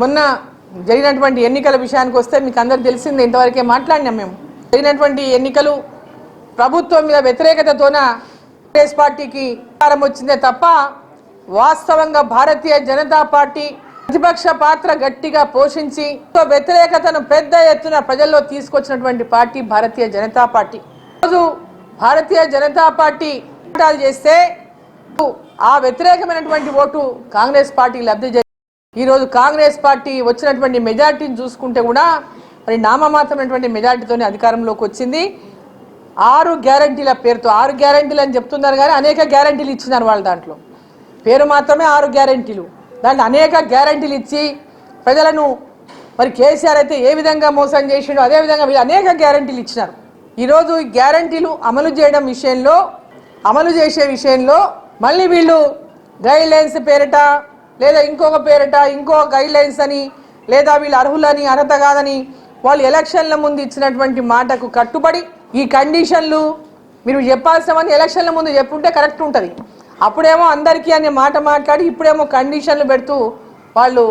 మొన్న జరిగినటువంటి ఎన్నికల విషయానికి వస్తే మీకు అందరు తెలిసింది ఇంతవరకే మాట్లాడినాం మేము. జరిగినటువంటి ఎన్నికలు ప్రభుత్వం మీద వ్యతిరేకతతోన కాంగ్రెస్ పార్టీకి అధికారం వచ్చిందే తప్ప వాస్తవంగా భారతీయ జనతా పార్టీ ప్రతిపక్ష పాత్ర గట్టిగా పోషించి వ్యతిరేకతను పెద్ద ఎత్తున ప్రజల్లో తీసుకొచ్చినటువంటి పార్టీ భారతీయ జనతా పార్టీ. ఈరోజు భారతీయ జనతా పార్టీ చేస్తే ఆ వ్యతిరేకమైనటువంటి ఓటు కాంగ్రెస్ పార్టీ లబ్ధి ఈరోజు కాంగ్రెస్ పార్టీ వచ్చినటువంటి మెజార్టీని చూసుకుంటే కూడా మరి నామమాత్రమైనటువంటి మెజార్టీతోనే అధికారంలోకి వచ్చింది. ఆరు గ్యారంటీల పేరుతో ఆరు గ్యారంటీలు అని చెప్తున్నారు కానీ అనేక గ్యారంటీలు ఇచ్చినారు వాళ్ళ దాంట్లో. పేరు మాత్రమే ఆరు గ్యారంటీలు. దాంట్లో అనేక గ్యారంటీలు ఇచ్చి ప్రజలను మరి కేసీఆర్ అయితే ఏ విధంగా మోసం చేసిండో అదే విధంగా అనేక గ్యారంటీలు ఇచ్చినారు. ఈరోజు ఈ గ్యారంటీలు అమలు చేయడం విషయంలో అమలు చేసే విషయంలో మళ్ళీ వీళ్ళు గైడ్ లైన్స్ పేరిట లేదా ఇంకొక పేరిట ఇంకో గైడ్ లైన్స్ అని లేదా వీళ్ళు అర్హులని అర్హత కాదని వాళ్ళు ఎలక్షన్ల ముందు ఇచ్చినటువంటి మాటకు కట్టుబడి ఈ కండిషన్లు మీరు చెప్పాల్సినవన్నీ ఎలక్షన్ల ముందు చెప్పుంటే కరెక్ట్ ఉంటుంది. అప్పుడేమో అందరికీ అనే మాట మాట్లాడి ఇప్పుడేమో కండిషన్లు పెడుతూ వాళ్ళు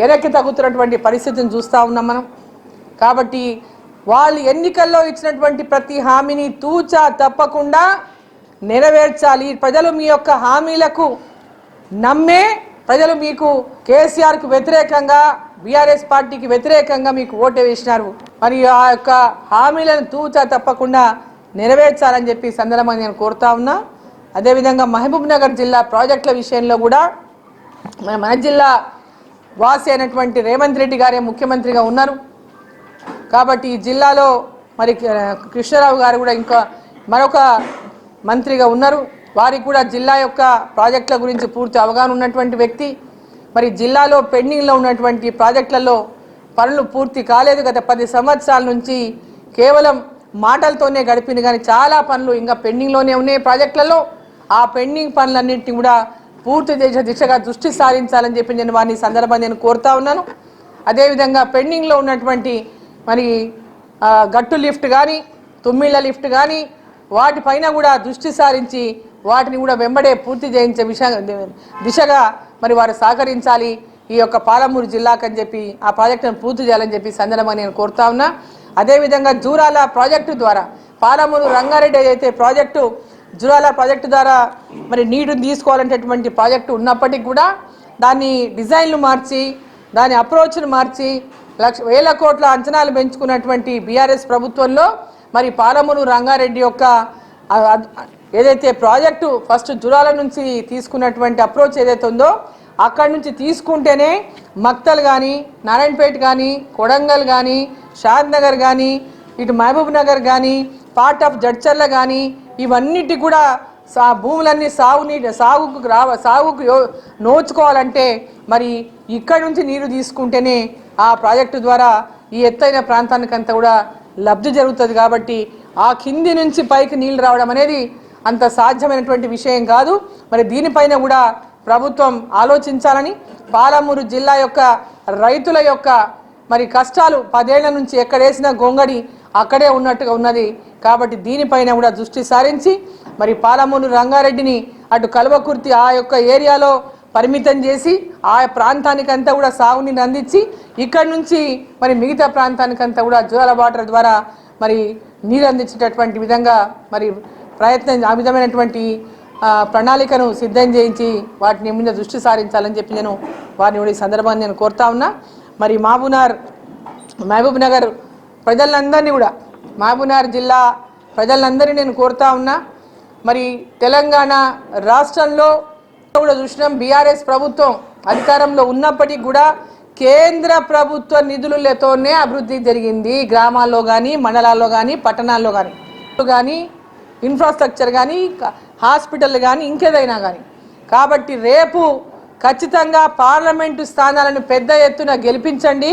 వెనక్కి తగ్గుతున్నటువంటి పరిస్థితిని చూస్తూ ఉన్నాం మనం. కాబట్టి వాళ్ళు ఎన్నికల్లో ఇచ్చినటువంటి ప్రతి హామీని తూచా తప్పకుండా నెరవేర్చాలి. ప్రజలు మీ యొక్క హామీలకు నమ్మే ప్రజలు మీకు కేసీఆర్కు వ్యతిరేకంగా బీఆర్ఎస్ పార్టీకి వ్యతిరేకంగా మీకు ఓటు వేసినారు. మరి ఆ యొక్క హామీలను తూచా తప్పకుండా నెరవేర్చాలని చెప్పి సందర్భంగా నేను కోరుతా ఉన్నా. అదేవిధంగా మహబూబ్ నగర్ జిల్లా ప్రాజెక్టుల విషయంలో కూడా మన మన జిల్లా వాసి అయినటువంటి రేవంత్ రెడ్డి గారే ముఖ్యమంత్రిగా ఉన్నారు. కాబట్టి ఈ జిల్లాలో మరి కృష్ణారావు గారు కూడా ఇంకా మరొక మంత్రిగా ఉన్నారు. వారికి కూడా జిల్లా యొక్క ప్రాజెక్టుల గురించి పూర్తి అవగాహన ఉన్నటువంటి వ్యక్తి. మరి జిల్లాలో పెండింగ్లో ఉన్నటువంటి ప్రాజెక్టులలో పనులు పూర్తి కాలేదు. గత పది సంవత్సరాల నుంచి కేవలం మాటలతోనే గడిపింది. కానీ చాలా పనులు ఇంకా పెండింగ్లోనే ఉన్నాయి ప్రాజెక్టులలో. ఆ పెండింగ్ పనులన్నింటినీ కూడా పూర్తి చేసే దిశగా దృష్టి సారించాలని చెప్పి నేను వారిని ఈ సందర్భంగా నేను కోరుతా ఉన్నాను. అదేవిధంగా పెండింగ్లో ఉన్నటువంటి మరి గట్టు లిఫ్ట్ కానీ తుమ్మిళ్ళ లిఫ్ట్ కానీ వాటిపైన కూడా దృష్టి సారించి వాటిని కూడా వెంబడే పూర్తి చేయించే విష దిశగా మరి వారు సహకరించాలి. ఈ యొక్క పాలమూరు జిల్లాకు అని చెప్పి ఆ ప్రాజెక్టును పూర్తి చేయాలని చెప్పి సందనమని సందర్భంగా నేను కోరుతా ఉన్నా. అదేవిధంగా జూరాల ప్రాజెక్టు ద్వారా పాలమూరు రంగారెడ్డి ఏదైతే ప్రాజెక్టు జూరాల ప్రాజెక్టు ద్వారా మరి నీటిని తీసుకోవాలనేటటువంటి ప్రాజెక్టు ఉన్నప్పటికీ కూడా దాన్ని డిజైన్లు మార్చి దాని అప్రోచ్ను మార్చి లక్ష వేల కోట్ల అంచనాలు పెంచుకున్నటువంటి బీఆర్ఎస్ ప్రభుత్వంలో మరి పాలమూరు రంగారెడ్డి యొక్క ఏదైతే ప్రాజెక్టు ఫస్ట్ జురాల నుంచి తీసుకున్నటువంటి అప్రోచ్ ఏదైతే ఉందో అక్కడి నుంచి తీసుకుంటేనే మక్తల్ కానీ నారాయణపేట కానీ కొడంగల్ కానీ షాద్ నగర్ కానీ ఇటు మహబూబ్ నగర్ కానీ పార్ట్ ఆఫ్ జడ్చర్ల కానీ ఇవన్నిటి కూడా సా భూములన్నీ సాగునీటి సాగుకు రావ సాగుకు నోచుకోవాలంటే మరి ఇక్కడ నుంచి నీరు తీసుకుంటేనే ఆ ప్రాజెక్టు ద్వారా ఈ ఎత్తైన ప్రాంతానికంతా కూడా లబ్ధి జరుగుతుంది కాబట్టి ఆ కింది నుంచి పైకి నీళ్ళు రావడం అనేది అంత సాధ్యమైనటువంటి విషయం కాదు. మరి దీనిపైన కూడా ప్రభుత్వం ఆలోచించాలని పాలమూరు జిల్లా యొక్క రైతుల యొక్క మరి కష్టాలు పదేళ్ళ నుంచి ఎక్కడేసిన గొంగడి అక్కడే ఉన్నట్టుగా ఉన్నది. కాబట్టి దీనిపైన కూడా దృష్టి సారించి మరి పాలమూరు రంగారెడ్డిని అటు కల్వకుర్తి ఆ యొక్క ఏరియాలో పరిమితం చేసి ఆ ప్రాంతానికంతా కూడా సాగునీరు అందించి ఇక్కడి నుంచి మరి మిగతా ప్రాంతానికంతా కూడా జూరాల వాటర్ ద్వారా మరి నీరు అందించేటటువంటి విధంగా మరి ప్రయత్నం ఆ విధమైనటువంటి ప్రణాళికను సిద్ధం చేయించి వాటిని మీద దృష్టి సారించాలని చెప్పి నేను వారిని కూడా ఈ సందర్భాన్ని నేను కోరుతా ఉన్నా. మరి మహబూనార్ మహబూబ్ నగర్ ప్రజలందరినీ కూడా మహబూనార్ జిల్లా ప్రజలందరినీ నేను కోరుతా ఉన్నా. మరి తెలంగాణ రాష్ట్రంలో కూడా చూసినాం బీఆర్ఎస్ ప్రభుత్వం అధికారంలో ఉన్నప్పటికీ కూడా కేంద్ర ప్రభుత్వ నిధులతోనే అభివృద్ధి జరిగింది. గ్రామాల్లో కానీ మండలాల్లో కానీ పట్టణాల్లో కానీ కానీ ఇన్ఫ్రాస్ట్రక్చర్ కానీ హాస్పిటల్ కానీ ఇంకేదైనా కానీ కాబట్టి రేపు ఖచ్చితంగా పార్లమెంటు స్థానాలను పెద్ద ఎత్తున గెలిపించండి.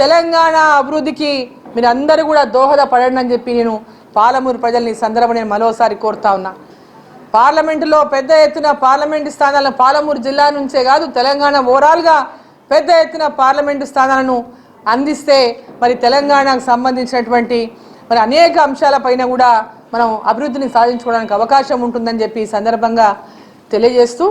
తెలంగాణ అభివృద్ధికి మీరు అందరూ కూడా దోహదపడండి అని చెప్పి నేను పాలమూరు ప్రజల్ని సందర్భం నేను మరోసారి కోరుతా ఉన్నా. పార్లమెంటులో పెద్ద ఎత్తున పార్లమెంటు స్థానాలను పాలమూరు జిల్లా నుంచే కాదు తెలంగాణ ఓవరాల్గా పెద్ద ఎత్తున పార్లమెంటు స్థానాలను అందిస్తే మరి తెలంగాణకు సంబంధించినటువంటి మరి అనేక అంశాలపైన కూడా మనం అభివృద్ధిని సాధించుకోవడానికి అవకాశం ఉంటుందని చెప్పి ఈ సందర్భంగా తెలియజేస్తూ